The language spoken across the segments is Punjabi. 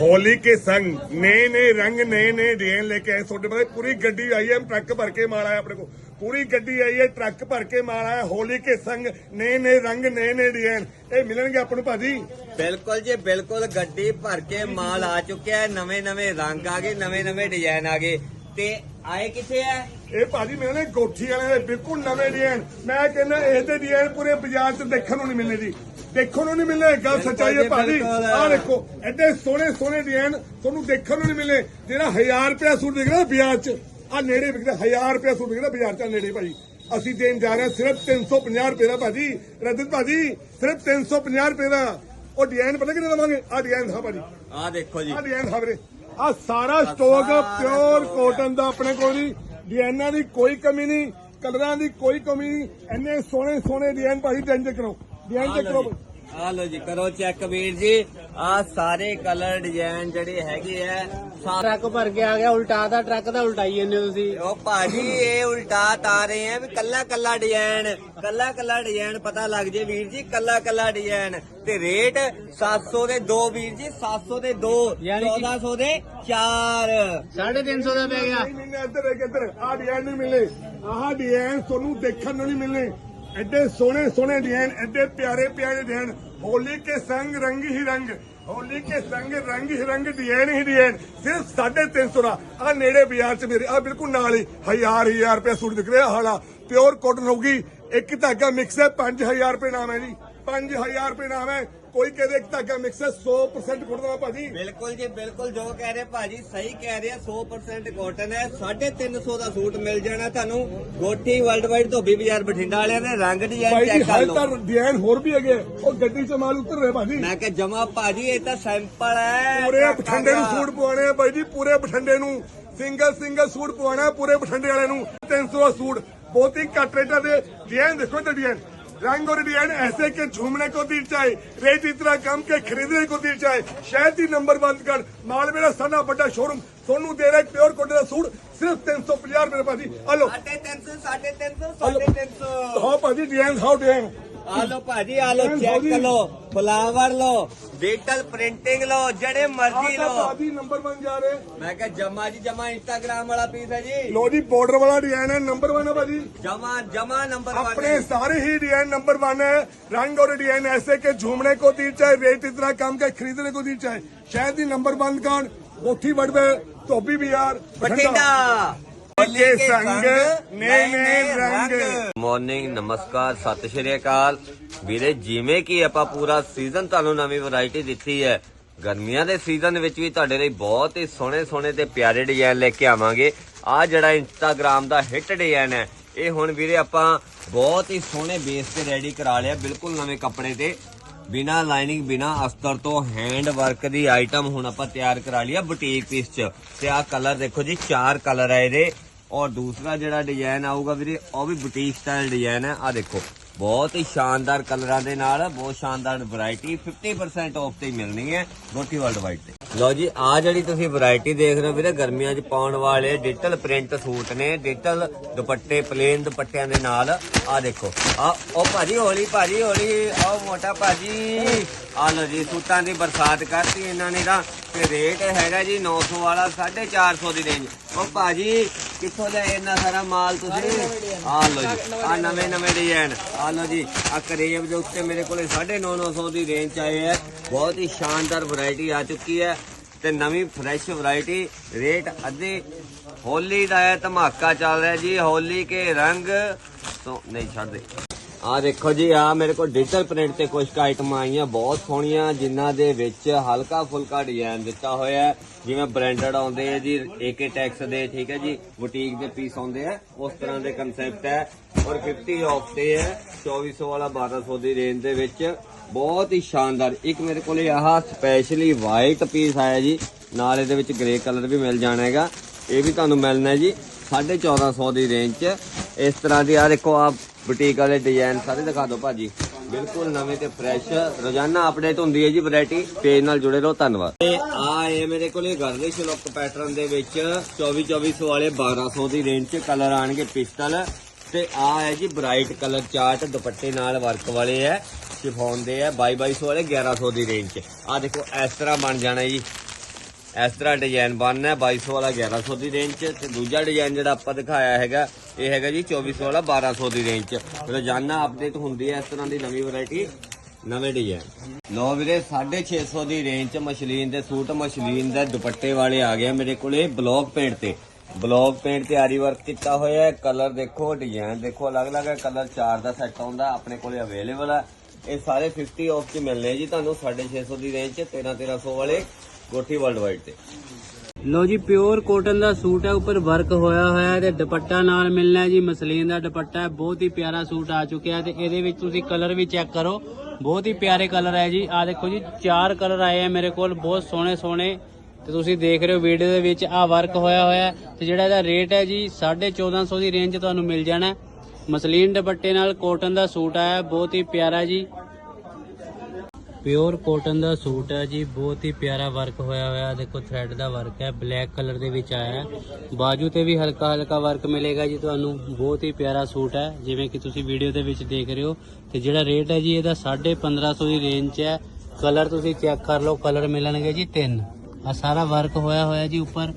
ਹੋਲੀ ਕੇ ਸੰਗ। ਨਏ ਨਏ ਰੰਗ ਨਏ ਨਏ ਡਿਜ਼ਾਈਨ ਲੈ ਕੇ ਆਏ। ਤੁਹਾਡੇ ਬਾਰੇ ਪੂਰੀ ਗੱਡੀ ਆਈ ਹੈ ਟਰੱਕ ਭਰ ਕੇ ਮਾਲ ਆਇਆ ਆਪਣੇ ਕੋਲ। ਪੂਰੀ ਗੱਡੀ ਆਈ ਹੈ ਟਰੱਕ ਭਰ ਕੇ ਮਾਲ ਆਇਆ ਹੋਲੀ ਕੇ ਸੰਗ। ਨਏ ਨਏ ਰੰਗ ਨਏ ਨਏ ਡਿਜ਼ਾਈਨ ਇਹ ਮਿਲਣਗੇ ਆਪਾਂ ਨੂੰ ਭਾਜੀ? ਬਿਲਕੁਲ ਜੀ ਬਿਲਕੁਲ ਗੱਡੀ ਭਰ ਕੇ ਮਾਲ ਆ ਚੁੱਕਿਆ ਹੈ। ਨਵੇਂ ਨਵੇਂ ਰੰਗ ਆ ਗਏ ਨਵੇਂ ਨਵੇਂ ਡਿਜ਼ਾਈਨ ਆ ਗਏ। ਤੇ ਆਏ ਕਿੱਥੇ ਆ ਇਹ ਭਾਜੀ ਮਿਲਣੇ ਗੋਠੀ ਵਾਲੇ ਦੇ ਬਿਲਕੁਲ ਨਵੇਂ ਡਿਜ਼ਾਈਨ ਮੈਂ ਕਹਿੰਦਾ ਇਹਦੇ ਡਿਜ਼ਾਈਨ ਪੂਰੇ ਬਾਜ਼ਾਰ 'ਚ ਦੇਖਣ ਨੂੰ ਨਹੀਂ ਮਿਲਣੇ ਜੀ। ਦੇਖਣ ਨੂੰ ਨਹੀਂ ਮਿਲਣੇ ਗੱਲ ਸੱਚਾਈ ਹੈ ਭਾਜੀ। ਆਹ ਦੇਖੋ ਐਡੇ ਸੋਹਣੇ ਸੋਹਣੇ ਡਿਜ਼ਾਈਨ ਤੁਹਾਨੂੰ ਦੇਖਣ ਨੂੰ ਨਹੀਂ ਮਿਲਣੇ ਜਿਹੜਾ 1000 ਰੁਪਿਆ ਸੂਟ ਵਿਕਦਾ ਬਾਜ਼ਾਰ 'ਚ ਆ ਨੇੜੇ ਵਿਕਦਾ 1000 ਰੁਪਿਆ ਸੂਟ ਵਿਕਦਾ ਬਾਜ਼ਾਰ 'ਚ ਨੇੜੇ ਭਾਜੀ। ਅਸੀਂ ਦੇਣ ਜਾ ਰਹੇ ਸਿਰਫ 350 ਰੁਪਏ ਦਾ ਭਾਜੀ। ਰਜਤ ਭਾਜੀ ਸਿਰਫ 350 ਰੁਪਏ ਦਾ। ਉਹ ਡਿਜ਼ਾਈਨ ਪਤਾ ਕਿੰਨੇ ਦਵਾਂਗੇ? ਆ ਡਿਜ਼ਾਈਨ ਦਾ ਭਾਜੀ। ਆ ਦੇਖੋ ਜੀ। ਆ ਡਿਜ਼ਾਈਨ ਖਬਰੇ ਆ ਸਾਰਾ ਸਟਾਕ ਪਿਓਰ ਕੋਟਨ ਦਾ ਆਪਣੇ ਕੋਲ ਜੀ। ਡਿਜ਼ਾਈਨਾਂ ਦੀ ਕੋਈ ਕਮੀ ਨਹੀਂ ਕਲਰਾਂ ਦੀ ਕੋਈ ਕਮੀ ਨਹੀਂ। ਇੰਨੇ ਸੋਹਣੇ ਸੋਹਣੇ ਡਿਜ਼ਾਈਨ ਭਾਜੀ ਚੈੱਕ ਕਰੋ ਡਿਜ਼ਾਈਨ ਚੈੱਕ ਕਰੋ ਆ ਲੋ ਜੀ ਕਰੋ ਚੈੱਕ ਵੀਰ ਜੀ। ਆ ਸਾਰੇ ਕਲਰ ਡਿਜ਼ਾਈਨ ਜਿਹੜੇ ਹੈਗੇ ਆ ਸਾਰੇ ਟਰੱਕ ਭਰ ਕੇ ਆ ਗਿਆ ਉਲਟਾ ਦਾ ਟਰੱਕ ਦਾ ਉਲਟਾਈ ਜਾਂਦੇ ਤੁਸੀਂ। ਉਹ ਭਾਜੀ ਇਹ ਉਲਟਾ ਤਾ ਰਹੇ ਆ ਵੀ ਕੱਲਾ ਕੱਲਾ ਡਿਜ਼ਾਈਨ ਕੱਲਾ ਕੱਲਾ ਡਿਜ਼ਾਈਨ ਪਤਾ ਲੱਗ ਜੇ ਵੀਰ ਜੀ ਕੱਲਾ ਕੱਲਾ ਡਿਜ਼ਾਈਨ ਤੇ ਰੇਟ 700 ਦੇ ਦੋ ਵੀਰ ਜੀ 700 ਦੇ ਦੋ ਯਾਨੀ ਕਿ- 1400 ਦੇ ਚਾਰ। 350 ਦਾ ਪੈ ਗਿਆ। ਨਹੀਂ ਮਿਲਨੇ ਇੱਧਰ ਇੱਕ ਇੱਧਰ। ਆ ਡਿਜ਼ਾਈਨ ਨਹੀਂ ਮਿਲਨੇ ਆਹ ਡਿਜ਼ਾਈਨ ਤੁਹਾਨੂੰ ਦੇਖਣ ਨੂੰ ਨਹੀਂ ਮਿਲਨੇ ਐਡੇ ਸੋਹਣੇ ਸੋਹਣੇ ਡਿਜ਼ਾਈਨ ਐਡੇ ਪਿਆਰੇ ਪਿਆਰੇ ਡਿਜ਼ਾਈਨ ਹੋਲੀ ਕੇ ਸੰਗ ਰੰਗ ਹੀ ਰੰਗ, ਹੋਲੀ ਕੇ ਸੰਗ ਰੰਗ ਹੀ ਰੰਗ ਡਿਜ਼ਾਈਨ ਹੀ ਡਿਜ਼ਾਈਨ ਸਿਰਫ 350 ਦਾ। ਆ ਨੇੜੇ ਬਾਜ਼ਾਰ ਚ ਮੇਰੇ ਆ ਬਿਲਕੁਲ ਨਾਲ ਹੀ, ਹਜ਼ਾਰ ਹਜ਼ਾਰ ਰੁਪਏ ਸੂਟ ਦਿਖ ਰਿਹਾ, ਹਾਲਾ। ਪਿਓਰ ਕਾਟਨ ਹੋਊਗੀ, ਇੱਕ ਧਾਗਾ ਮਿਕਸ ਹੈ 5000 ਰੁਪਏ ਨਾਮ ਹੈ ਜੀ। 5000 ਰੁਪਏ ਨਾਮ ਹੈ। ਕੋਈ ਕਹਦੇ ਇੱਕ ਧਾਗਾ ਮਿਕਸ ਹੈ 100% ਖੁੱਟਦਾ ਭਾਜੀ। ਬਿਲਕੁਲ ਜੀ ਬਿਲਕੁਲ ਜੋ ਕਹਿ ਰਹੇ ਭਾਜੀ ਸਹੀ ਕਹਿ ਰਹੇ ਆ 100% ਕਾਟਨ ਹੈ 350 ਦਾ ਸੂਟ ਮਿਲ ਜਾਣਾ ਤੁਹਾਨੂੰ। ਗੋਟੀ ਵਰਲਡ ਧੋਬੀ ਬਾਜ਼ਾਰ ਬਠਿੰਡਾ ਵਾਲਿਆਂ ਦੇ ਰੰਗ ਡਿਜ਼ਾਈਨ ਚੈੱਕ ਕਰ ਲਓ। ਭਾਜੀ ਹਰ ਡਿਜ਼ਾਈਨ ਹੋਰ ਵੀ ਹੈਗੇ ਉਹ ਗੱਡੀ 'ਚ ਮਾਲ ਉਤਰ ਰਿਹਾ ਭਾਜੀ। ਮੈਂ ਕਿਹਾ ਜਮਾ ਭਾਜੀ ਇਹ ਤਾਂ ਸੈਂਪਲ ਹੈ ਪੂਰੇ ਬਠਿੰਡੇ ਨੂੰ ਸੂਟ ਪਵਾਣੇ ਆ ਭਾਈ ਪੂਰੇ ਬਠਿੰਡੇ ਨੂੰ। ਸਿੰਗਲ ਸਿੰਗਲ ਸੂਟ ਪਵਾਣਾ ਪੂਰੇ ਬਠਿੰਡੇ ਵਾਲਿਆਂ ਨੂੰ। 300 ਦਾ ਸੂਟ ਬਹੁਤ ਹੀ ਘੱਟ ਰੇਟਾਂ ਦੇ ਡਿਜ਼ਾਈਨ ਦੇਖੋ ਤੇ ਡਿਜ਼ਾਈਨ रंग और डिजाइन ऐसे के झूमने को दिल चाहे रेट इतना कम के खरीदने को दिल चाहे शायद ही नंबर बंद कर माल मेरा साना बड़ा शोरूम सोनू दे रहा है प्योर कोटे का सूट सिर्फ तीन सौ पंजाह रुपए भाजी हेलो ਸਾਢੇ 300 ਸਾਢੇ 300 ਸਾਢੇ 300 हाँ भाजी डिजाइन हाउ डिजाइन ਆ ਲੋ ਭਾਜੀ ਆ ਲੋ ਚੈੱਕ ਲੋ ਫਲਾਵਰ ਲੋ ਡਿਜੀਟਲ ਪ੍ਰਿੰਟਿੰਗ ਲੋ ਜਿਹੜੇ ਮਰਜ਼ੀ ਲੋ भाजी नंबर वन जा रहे हैं ਮੈਂ ਕਿਹਾ ਜਮਾ ਜੀ ਜਮਾ ਇੰਸਟਾਗ੍ਰਾਮ ਵਾਲਾ ਪੀਸ ਹੈ ਜੀ लो जी बॉर्डर वाला डिजाइन है नंबर वन है भाजी ਜਮਾ ਜਮਾ ਨੰਬਰ अपने सारे ही डिजाइन नंबर वन है रंग और डिजाइन ऐसे के झूमने को दी चाहे रेट इतना कम के खरीदने को दी चाहे शायद ही नंबर वन कौन कोठी बड़वे धोबी बिहार ਬਠਿੰਡਾ ਮਾਰਨਿੰਗ ਨਮਸਕਾਰ ਸਤਿ ਸ਼੍ਰੀ ਅਕਾਲ। ਵੀਰੇ ਜਿਵੇਂ ਕਿ ਆਪਾਂ ਪੂਰਾ ਸੀਜ਼ਨ ਤੁਹਾਨੂੰ ਨਵੀਂ ਵੈਰਾਈਟੀ ਦਿੱਤੀ ਹੈ ਗਰਮੀਆਂ ਦੇ ਸੀਜ਼ਨ ਵਿੱਚ ਵੀ ਤੁਹਾਡੇ ਲਈ ਬਹੁਤ ਹੀ ਸੋਹਣੇ ਸੋਹਣੇ ਤੇ ਪਿਆਰੇ ਡਿਜ਼ਾਈਨ ਲੈ ਕੇ ਆਵਾਂਗੇ। ਆ ਜਿਹੜਾ ਇੰਸਟਾਗ੍ਰam ਦਾ ਹਿੱਟ ਡਿਜ਼ਾਈਨ ਹੈ ਇਹ ਹੁਣ ਵੀਰੇ ਆਪਾਂ ਬਹੁਤ ਹੀ ਸੋਹਣੇ ਬੇਸ ਤੇ ਰੈਡੀ ਕਰਾ ਲਿਆ ਬਿਲਕੁਲ ਨਵੇਂ ਕੱਪੜੇ ਤੇ। ਬਿਨਾ ਲਾਈਨਿੰਗ ਬਿਨਾ ਅਸਤਰ ਤੋਂ ਹੈਂਡ ਵਰਕ ਦੀ ਆਈਟਮ ਹੁਣ ਆਪਾਂ ਤਿਆਰ ਕਰਾ ਆ ਬੁਟੀਕ ਪੀਸ 'ਚ। ਤੇ ਆ ਕਲਰ ਦੇਖੋ ਜੀ ਚਾਰ ਕਲਰ ਆ ਇਹਦੇ। ਔਰ ਦੂਸਰਾ ਜਿਹੜਾ ਡਿਜ਼ਾਈਨ ਆਊਗਾ ਵੀਰੇ, ਉਹ ਵੀ ਬੁਟੀਕ ਸਟਾਈਲ ਡਿਜ਼ਾਈਨ ਹੈ। ਆ ਦੇਖੋ, ਬਹੁਤ ਹੀ ਸ਼ਾਨਦਾਰ ਕਲਰਾਂ ਦੇ ਨਾਲ, ਬਹੁਤ ਸ਼ਾਨਦਾਰ ਵੈਰਾਈਟੀ 50% ਆਫ ਤੇ ਮਿਲਣੀ ਹੈ ਗੋਟੀ ਵਰਲਡ ਵਾਈਡ ਤੇ। ਲਓ ਜੀ ਆ ਜਿਹੜੀ ਤੁਸੀਂ ਵੈਰਾਈਟੀ ਦੇਖ ਰਹੇ ਹੋ ਵੀਰੇ, ਗਰਮੀਆਂ 'ਚ ਪਾਉਣ ਵਾਲੇ ਡਿਜੀਟਲ ਪ੍ਰਿੰਟ ਸੂਟ ਨੇ ਡਿਜੀਟਲ ਦੁਪੱਟੇ ਪਲੇਨ ਦੁਪੱਟਿਆਂ ਦੇ ਨਾਲ। ਆ ਦੇਖੋ ਆ ਉਹ ਭਾਜੀ ਹੌਲੀ ਭਾਜੀ ਹੌਲੀ ਆਓ ਮੋਟਾ ਭਾਜੀ। ਆ ਲਓ ਜੀ, ਸੂਟਾਂ ਦੀ ਬਰਸਾਤ ਕਰਤੀ ਇਹਨਾਂ ਨੇ ਤਾਂ, ਤੇ ਰੇਟ ਹੈਗਾ ਜੀ 900 ਵਾਲਾ 450 ਦੀ ਰੇਂਜ ਉਹ ਭਾਜੀ ਕਿੱਥੋਂ ਲੈ ਇੰਨਾ ਸਾਰਾ ਮਾਲ ਤੁਸੀਂ? ਆ ਲਓ ਜੀ ਆ ਨਵੇਂ ਨਵੇਂ ਡਿਜ਼ਾਈਨ। ਆ ਲਓ ਜੀ ਆ ਕਰੇਬ ਦੇ ਉੱਤੇ ਮੇਰੇ ਕੋਲੇ 950 ਦੀ ਰੇਂਜ 'ਚ ਆਏ ਹੈ ਬਹੁਤ ਹੀ ਸ਼ਾਨਦਾਰ ਵੈਰਾਈਟੀ ਆ ਚੁੱਕੀ ਹੈ ਤੇ ਨਵੀਂ ਫਰੈਸ਼ ਵੈਰਾਈਟੀ ਰੇਟ ਅੱਧੇ ਹੋਲੀ ਦਾ ਹੈ ਧਮਾਕਾ ਚੱਲ ਰਿਹਾ ਜੀ ਹੋਲੀ ਕੇ ਰੰਗ। ਸੋ ਨਹੀਂ ਛੱਡ ਦੇ। ਆ ਦੇਖੋ ਜੀ, ਆ ਮੇਰੇ ਕੋਲ ਡਿਜੀਟਲ ਪ੍ਰਿੰਟ ਤੇ ਕੁਝ ਕੁ ਆਈਟਮਾਂ ਆਈਆਂ, ਬਹੁਤ ਸੋਹਣੀਆਂ, ਜਿਨ੍ਹਾਂ ਦੇ ਵਿੱਚ ਹਲਕਾ ਫੁਲਕਾ ਡਿਜ਼ਾਈਨ ਦਿੱਤਾ ਹੋਇਆ ਹੈ। ਜਿਵੇਂ ਬ੍ਰਾਂਡਡ ਆਉਂਦੇ ਆ ਜੀ ਏਕੇ ਟੈਕਸ ਦੇ, ਠੀਕ ਹੈ ਜੀ ਬੁਟੀਕ ਦੇ ਪੀਸ ਆਉਂਦੇ ਆ, ਉਸ ਤਰ੍ਹਾਂ ਦੇ ਕਨਸੈਪਟ ਹੈ। ਔਰ 50 ਆਫ ਤੇ ਹੈ 2400 ਵਾਲਾ 1200 ਦੀ ਰੇਂਜ ਦੇ ਵਿੱਚ। ਬਹੁਤ ਹੀ ਸ਼ਾਨਦਾਰ। ਇੱਕ ਮੇਰੇ ਕੋਲੇ ਆਹ ਸਪੈਸ਼ਲੀ ਵਾਈਟ ਪੀਸ ਆਇਆ ਜੀ, ਨਾਲ ਇਹਦੇ ਵਿੱਚ ਗ੍ਰੇ ਕਲਰ ਵੀ ਮਿਲ ਜਾਣਾ ਹੈਗਾ। ਇਹ ਵੀ ਤੁਹਾਨੂੰ ਮਿਲਣਾ ਹੈ ਜੀ 1450 ਦੀ ਰੇਂਜ 'ਚ। ਇਸ ਤਰ੍ਹਾਂ ਦੀ ਆ ਦੇਖੋ ਆ ਬੁਟੀਕ ਵਾਲੇ ਡਿਜ਼ਾਈਨ ਸਾਰੇ ਦਿਖਾ ਦਿਓ ਭਾਜੀ। ਬਿਲਕੁਲ ਨਵੇਂ ਤੇ ਫਰੈਸ਼ ਰੋਜ਼ਾਨਾ ਅਪਡੇਟ ਹੁੰਦੀ ਹੈ ਜੀ ਵੈਰਾਈਟੀ ਪੇਜ ਨਾਲ ਜੁੜੇ ਰਹੋ, ਧੰਨਵਾਦ। ਤੇ ਆ ਇਹ ਮੇਰੇ ਕੋਲੇ ਗਰਲਿਸ਼ ਲੁੱਕ ਪੈਟਰਨ ਦੇ ਵਿੱਚ 24 2400 ਵਾਲੇ 1200 ਦੀ ਰੇਂਜ 'ਚ ਕਲਰ ਆਣਗੇ ਪਿਸਟਲ ਤੇ ਆ ਹੈ ਜੀ ਬ੍ਰਾਈਟ ਕਲਰ ਚਾਰਟ ਦੁਪੱਟੇ ਨਾਲ ਵਰਕ ਵਾਲੇ ਹੈ ਸ਼ਿਫੋਨ ਦੇ ਹੈ 2200 ਵਾਲੇ 1100 ਦੀ ਰੇਂਜ 'ਚ। ਆ ਦੇਖੋ, ਇਸ ਤਰ੍ਹਾਂ ਬਣ ਜਾਣਾ ਜੀ। ਇਸ ਤਰ੍ਹਾਂ ਡਿਜ਼ਾਈਨ ਬਣਨਾ ਹੈ 2200 ਵਾਲਾ 1100 ਦੀ ਰੇਂਜ 'ਚ। ਤੇ ਦੂਜਾ ਡਿਜ਼ਾਈਨ ਜਿਹੜਾ ਆਪਾਂ ਦਿਖਾਇਆ ਹੈਗਾ ਇਹ ਹੈਗਾ ਜੀ 2400 ਵਾਲਾ 1200 ਦੀ ਰੇਂਜ 'ਚ। ਰੋਜ਼ਾਨਾ ਅਪਡੇਟ ਹੁੰਦੀ ਹੈ ਇਸ ਤਰ੍ਹਾਂ ਦੀ ਨਵੀਂ ਵੈਰਾਈਟੀ ਨਵੇਂ ਡਿਜ਼ਾਈਨ ਲੋ ਵੀਰੇ 650 ਦੀ ਰੇਂਜ 'ਚ ਮਸ਼ਲੀਨ ਦੇ ਸੂਟ ਮਸ਼ਲੀਨ ਦੇ ਦੁਪੱਟੇ ਵਾਲੇ ਆ ਗਏ ਮੇਰੇ ਕੋਲੇ ਬਲੌਕ ਪੇਂਟ ਤੇ। ਬਲੌਕ ਪੇਂਟ ਤੇ ਆਰੀ ਵਰਕ ਕੀਤਾ ਹੋਇਆ ਹੈ। ਕਲਰ ਦੇਖੋ ਡਿਜ਼ਾਈਨ ਦੇਖੋ, ਅਲੱਗ-ਅਲੱਗ ਹੈ। ਕਲਰ 4 ਦਾ ਸੈੱਟ ਆਉਂਦਾ, ਆਪਣੇ ਕੋਲੇ ਅਵੇਲੇਬਲ ਹੈ ਇਹ ਸਾਰੇ 50 ਆਫ 'ਚ ਮਿਲਨੇ ਜੀ ਤੁਹਾਨੂੰ 650 ਦੀ ਰੇਂਜ 'ਚ 13-1300 ਵਾਲੇ ਕੋਠੀ ਵਰਲਡ ਵਾਈਡ ਤੇ। ਲੋ ਜੀ ਪਿਓਰ ਕੋਟਨ ਦਾ ਸੂਟ ਹੈ, ਉੱਪਰ ਵਰਕ ਹੋਇਆ ਹੋਇਆ ਹੈ ਤੇ ਦੁਪੱਟਾ ਨਾਲ ਮਿਲਣਾ ਹੈ ਜੀ, ਮਸਲੀਨ ਦਾ ਦੁਪੱਟਾ ਹੈ, ਬਹੁਤ ਹੀ ਪਿਆਰਾ ਸੂਟ ਆ ਚੁੱਕਿਆ ਹੈ ਤੇ ਇਹਦੇ ਵਿੱਚ ਤੁਸੀਂ ਕਲਰ ਵੀ ਚੈੱਕ ਕਰੋ, ਬਹੁਤ ਹੀ ਪਿਆਰੇ ਕਲਰ ਹੈ ਜੀ। ਆ ਦੇਖੋ ਜੀ, ਚਾਰ ਕਲਰ ਆਏ ਆ ਮੇਰੇ ਕੋਲ, ਬਹੁਤ ਸੋਹਣੇ ਸੋਹਣੇ। ਤੇ ਤੁਸੀਂ ਦੇਖ ਰਹੇ ਹੋ ਵੀਡੀਓ ਦੇ ਵਿੱਚ ਆ ਵਰਕ ਹੋਇਆ ਹੋਇਆ ਹੈ ਤੇ ਜਿਹੜਾ ਇਹਦਾ ਰੇਟ ਹੈ ਜੀ 1450 ਦੀ ਰੇਂਜ 'ਚ ਤੁਹਾਨੂੰ ਮਿਲ ਜਾਣਾ ਮਸਲੀਨ ਦੁਪੱਟੇ ਨਾਲ ਕੋਟਨ ਦਾ ਸੂਟ ਆਇਆ, ਬਹੁਤ ਹੀ ਪਿਆਰਾ ਜੀ। ਪਿਓਰ ਕੋਟਨ ਦਾ ਸੂਟ ਹੈ ਜੀ, ਬਹੁਤ ਹੀ ਪਿਆਰਾ ਵਰਕ ਹੋਇਆ ਹੋਇਆ ਦੇਖੋ ਥ੍ਰੈਡ ਦਾ ਵਰਕ ਹੈ ਬਲੈਕ ਕਲਰ ਦੇ ਵਿੱਚ ਆਇਆ ਬਾਜੂ ਤੇ ਵੀ ਹਲਕਾ ਹਲਕਾ ਵਰਕ ਮਿਲੇਗਾ ਜੀ ਤੁਹਾਨੂੰ, ਬਹੁਤ ਹੀ ਪਿਆਰਾ ਸੂਟ ਹੈ। ਜਿਵੇਂ ਕਿ ਤੁਸੀਂ ਵੀਡੀਓ ਦੇ ਵਿੱਚ ਦੇਖ ਰਹੇ ਹੋ, ਤੇ ਜਿਹੜਾ ਰੇਟ ਹੈ ਜੀ, ਇਹਦਾ 1550 ਦੀ ਰੇਂਜ 'ਚ ਹੈ। ਕਲਰ ਤੁਸੀਂ ਚੈੱਕ ਕਰ ਲਓ ਕਲਰ ਮਿਲਣਗੇ ਜੀ ਤਿੰਨ। ਆ ਸਾਰਾ ਵਰਕ ਹੋਇਆ ਹੋਇਆ ਜੀ ਉੱਪਰ।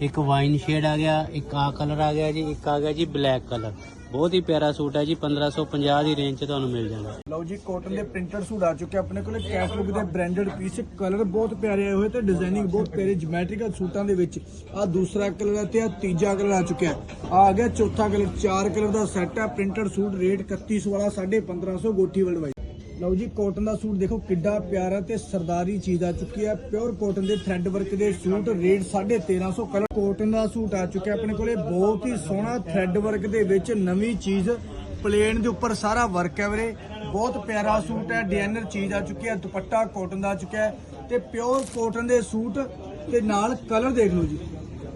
ਇੱਕ ਵਾਈਨ ਸ਼ੇਡ ਆ ਗਿਆ, ਇੱਕ ਆ ਕਲਰ ਆ ਗਿਆ ਜੀ, ਇੱਕ ਆ ਗਿਆ ਜੀ ਬਲੈਕ ਕਲਰ ਬਹੁਤ ਹੀ ਪਿਆਰਾ ਸੂਟ ਹੈ ਜੀ 1550 ਦੀ ਰੇਂਜ 'ਚ ਤੁਹਾਨੂੰ ਮਿਲ ਜਾਣਾ। ਲਓ ਜੀ ਕਾਟਨ ਦੇ ਪ੍ਰਿੰਟਡ ਸੂਟ ਆ ਚੁੱਕੇ ਆਪਣੇ ਕੋਲ। ਕੈਟਲੌਗ ਦੇ ਬ੍ਰਾਂਡਡ ਪੀਸ ਕਲਰ ਬਹੁਤ ਪਿਆਰੇ ਆਏ ਹੋਏ ਤੇ ਡਿਜ਼ਾਈਨਿੰਗ ਬਹੁਤ ਪਿਆਰੀ ਜਿਓਮੈਟ੍ਰੀਕਲ ਸੂਟਾਂ ਦੇ ਵਿੱਚ। ਆ ਦੂਸਰਾ ਕਲਰ ਤੇ ਆ ਤੀਜਾ ਕਲਰ ਆ ਚੁੱਕਿਆ। ਆ ਆ ਗਿਆ ਚੌਥਾ ਕਲਰ ਚਾਰ ਕਲਰ ਦਾ ਸੈੱਟ ਹੈ ਪ੍ਰਿੰਟਡ ਸੂਟ ਰੇਟ 3100 ਵਾਲਾ 1550 ਗੋਠੀ ਵਰਲਡ ਲਓ ਜੀ ਕਾਟਨ ਦਾ ਸੂਟ ਦੇਖੋ ਕਿੱਡਾ ਪਿਆਰਾ ਤੇ ਸਰਦਾਰੀ ਚੀਜ਼ ਆ ਚੁੱਕੀ ਹੈ ਪਿਓਰ ਕਾਟਨ ਦੇ ਥ੍ਰੈਡ ਵਰਕ ਦੇ ਸੂਟ ਰੇਟ 1350 ਕਲਰ ਕਾਟਨ ਦਾ ਸੂਟ ਆ ਚੁੱਕਿਆ ਆਪਣੇ ਕੋਲੇ। ਬਹੁਤ ਹੀ ਸੋਹਣਾ ਥ੍ਰੈਡ ਵਰਕ ਦੇ ਵਿੱਚ ਨਵੀਂ ਚੀਜ਼ ਪਲੇਨ ਦੇ ਉੱਪਰ ਸਾਰਾ ਵਰਕ ਹੈ ਵੀਰੇ। ਬਹੁਤ ਪਿਆਰਾ ਸੂਟ ਹੈ ਡਿਜ਼ਾਈਨਰ ਚੀਜ਼ ਆ ਚੁੱਕੀ ਹੈ ਦੁਪੱਟਾ ਕਾਟਨ ਦਾ ਆ ਚੁੱਕਿਆ ਹੈ। ਤੇ ਪਿਓਰ ਕਾਟਨ ਦੇ ਸੂਟ ਤੇ ਨਾਲ ਕਲਰ ਦੇਖ ਲਓ ਜੀ।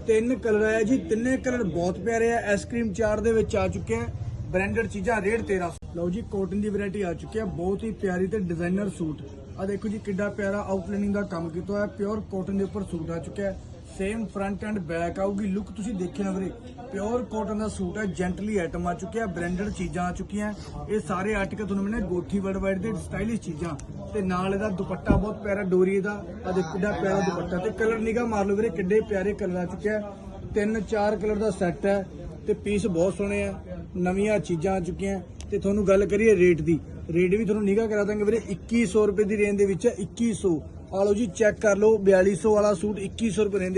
ਤਿੰਨ ਕਲਰ ਆਇਆ ਜੀ, ਤਿੰਨੇ ਕਲਰ ਬਹੁਤ ਪਿਆਰੇ ਆ ਆਈਸਕ੍ਰੀਮ ਚਾਰ ਦੇ ਵਿੱਚ ਆ ਚੁੱਕੇ ਆ। ਬ੍ਰਾਂਡਡ ਚੀਜ਼ਾਂ ਰੇਟ 1300 ਲਓ ਜੀ ਕੋਟਨ ਦੀ ਵੈਰਾਈਟੀ ਆ ਚੁੱਕੀ ਹੈ ਬਹੁਤ ਹੀ ਪਿਆਰੀ ਤੇ ਡਿਜ਼ਾਈਨਰ ਸੂਟ ਆ ਦੇਖੋ ਜੀ, ਕਿੱਡਾ ਪਿਆਰਾ ਆਊਟਲਾਈਨਿੰਗ ਦਾ ਕੰਮ ਕੀਤਾ ਹੋਇਆ ਪਿਓਰ ਕੋਟਨ ਦੇ ਉੱਪਰ ਸੂਟ ਆ ਚੁੱਕਿਆ ਸੇਮ ਫਰੰਟ ਐਂਡ ਬੈਕ ਆਊਗੀ ਲੁੱਕ ਤੁਸੀਂ ਦੇਖਿਆ ਵੀਰੇ ਪਿਓਰ ਕਾਟਨ ਦਾ ਸੂਟ ਹੈ ਜੈਂਟਲੀ ਆਈਟਮ ਆ ਚੁੱਕਿਆ ਬ੍ਰਾਂਡਡ ਚੀਜ਼ਾਂ ਆ ਚੁੱਕੀਆਂ। ਇਹ ਸਾਰੇ ਆਰਟੀਕਲ ਤੁਹਾਨੂੰ ਮਿਲਣੇ ਗੋਠੀ ਵਰਡ ਵਾਈਡ ਦੇ ਸਟਾਈਲਿਸ਼ ਚੀਜ਼ਾਂ। ਤੇ ਨਾਲ ਇਹਦਾ ਦੁਪੱਟਾ ਬਹੁਤ ਪਿਆਰਾ, ਡੋਰੀ ਦਾ ਆ ਦੇਖੋ ਕਿੱਡਾ ਪਿਆਰਾ ਦੁਪੱਟਾ। ਤੇ ਕਲਰ ਨਿਗਾ ਮਾਰ ਲਓ ਵੀਰੇ, ਕਿੱਡੇ ਪਿਆਰੇ ਕਲਰ ਆ ਚੁੱਕਿਆ ਤਿੰਨ ਚਾਰ ਕਲਰ ਦਾ ਸੈੱਟ ਹੈ, ਤੇ ਪੀਸ ਬਹੁਤ ਸੋਹਣੇ ਆ। ਨਵੀਆਂ ਚੀਜ਼ਾਂ ਆ ਚੁੱਕੀਆਂ ਤੇ ਤੁਹਾਨੂੰ ਗੱਲ ਕਰੀਏ ਰੇਟ ਦੀ। ਰੇਟ ਵੀ ਤੁਹਾਨੂੰ ਨਿਗਾ ਕਰਾ ਦਾਂਗੇ ਵੀਰੇ। 2100 ਰੁਪਏ ਦੀ ਰੇਂਜ ਦੇ ਵਿੱਚ ਹੈ, 2100 ਆ ਲਓ ਜੀ ਚੈੱਕ ਕਰ ਲਓ 4200 ਵਾਲਾ ਸੂਟ 2100 ਰੁਪਏ ਰੇਂਜ ਦੇ